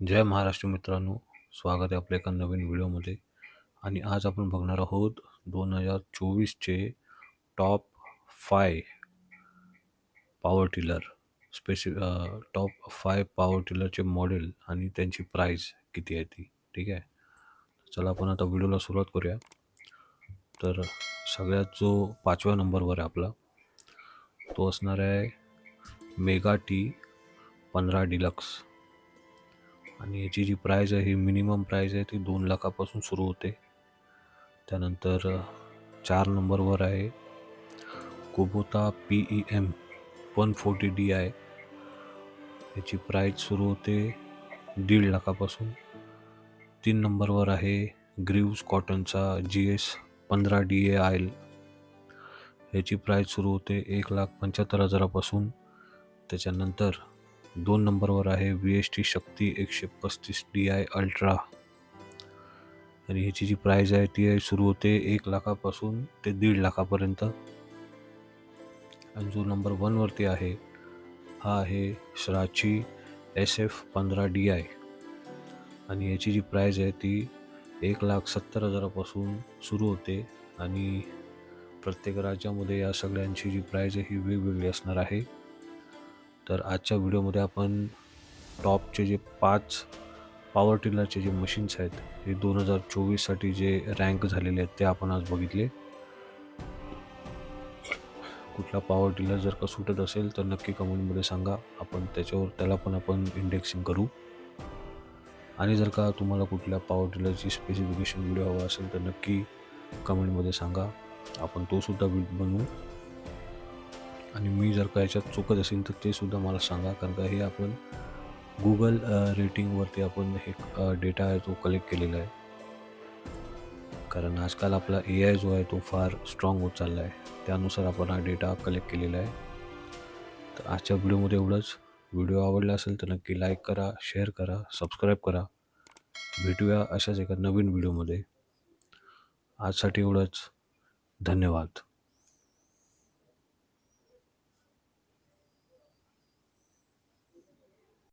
जय महाराष्ट्र मित्रांनो. स्वागत आहे आपल्या एका नवीन व्हिडिओमध्ये. आणि आज आपण बघणार आहोत दोन हजार चोवीसचे टॉप फाय पॉवर टिलर स्पेसि टॉप फाय पॉवर टिलरचे मॉडेल आणि त्यांची प्राईस किती आहे ती. ठीक आहे? चला आपण आता व्हिडिओला सुरुवात करूया. तर सगळ्यात जो पाचव्या नंबरवर आहे आपला तो असणार आहे मेगा टी पंधरा डिलक्स आणि याची जी प्राईज आहे ही मिनिमम प्राईज आहे ती दोन लाखापासून सुरू होते. त्यानंतर चार नंबरवर आहे. Kubota P E M one forty D I याची प्राईज सुरू होते दीड लाखापासून. तीन नंबरवर आहे ग्रीव्स कॉटनचा जी एस पंधरा डी ए आयल याची प्राईज सुरू होते एक लाख पंच्याहत्तर हजारापासून. त्याच्यानंतर दोन नंबरवर आहे व्ही एस टी शक्ती एकशे पस्तीस डी आय अल्ट्रा आणि ह्याची जी प्राईज आहे ती आहे सुरू होते एक लाखापासून ते दीड लाखापर्यंत. आणि जो नंबर वनवरती आहे हा आहे श्राची एस एफ पंधरा डी आय आणि याची जी प्राईज आहे ती एक लाख सत्तर हजारापासून सुरू होते. आणि प्रत्येक राज्यामध्ये या सगळ्यांची जी प्राईज आहे ही वेगवेगळी असणार आहे. तर आजच्या व्हिडिओमध्ये आपण टॉपचे जे पाच पॉवर टिलरचे जे मशीन्स आहेत हे दोन हजार चोवीससाठी जे रँक झालेले आहेत ते आपण आज बघितले. कुठला पॉवर टिलर जर का सुटत असेल तर नक्की कमेंटमध्ये सांगा. आपण त्याच्यावर त्याला पण आपण इंडेक्सिंग करू. आणि जर का तुम्हाला कुठल्या पॉवर टिलरची स्पेसिफिकेशन व्हिडिओ हवा असेल तर नक्की कमेंटमध्ये सांगा. आपण तो सुद्धा बनवू. आणि मी जर का याच्यात चुकत असेल तर ते सुद्धा मला सांगा. कारण का हे आपण गुगल रेटिंगवरती आपण हे डेटा आहे तो कलेक्ट केलेला आहे. कारण आजकाल आपला ए आय जो आहे तो फार स्ट्रॉंग होत चालला आहे. त्यानुसार आपण हा डेटा कलेक्ट केलेला आहे. तर आजच्या व्हिडिओमध्ये एवढंच. व्हिडिओ आवडला असेल तर नक्की लाईक करा शेअर करा सबस्क्राईब करा. भेटूया अशाच एका नवीन व्हिडिओमध्ये आजसाठी एवढंच. धन्यवाद.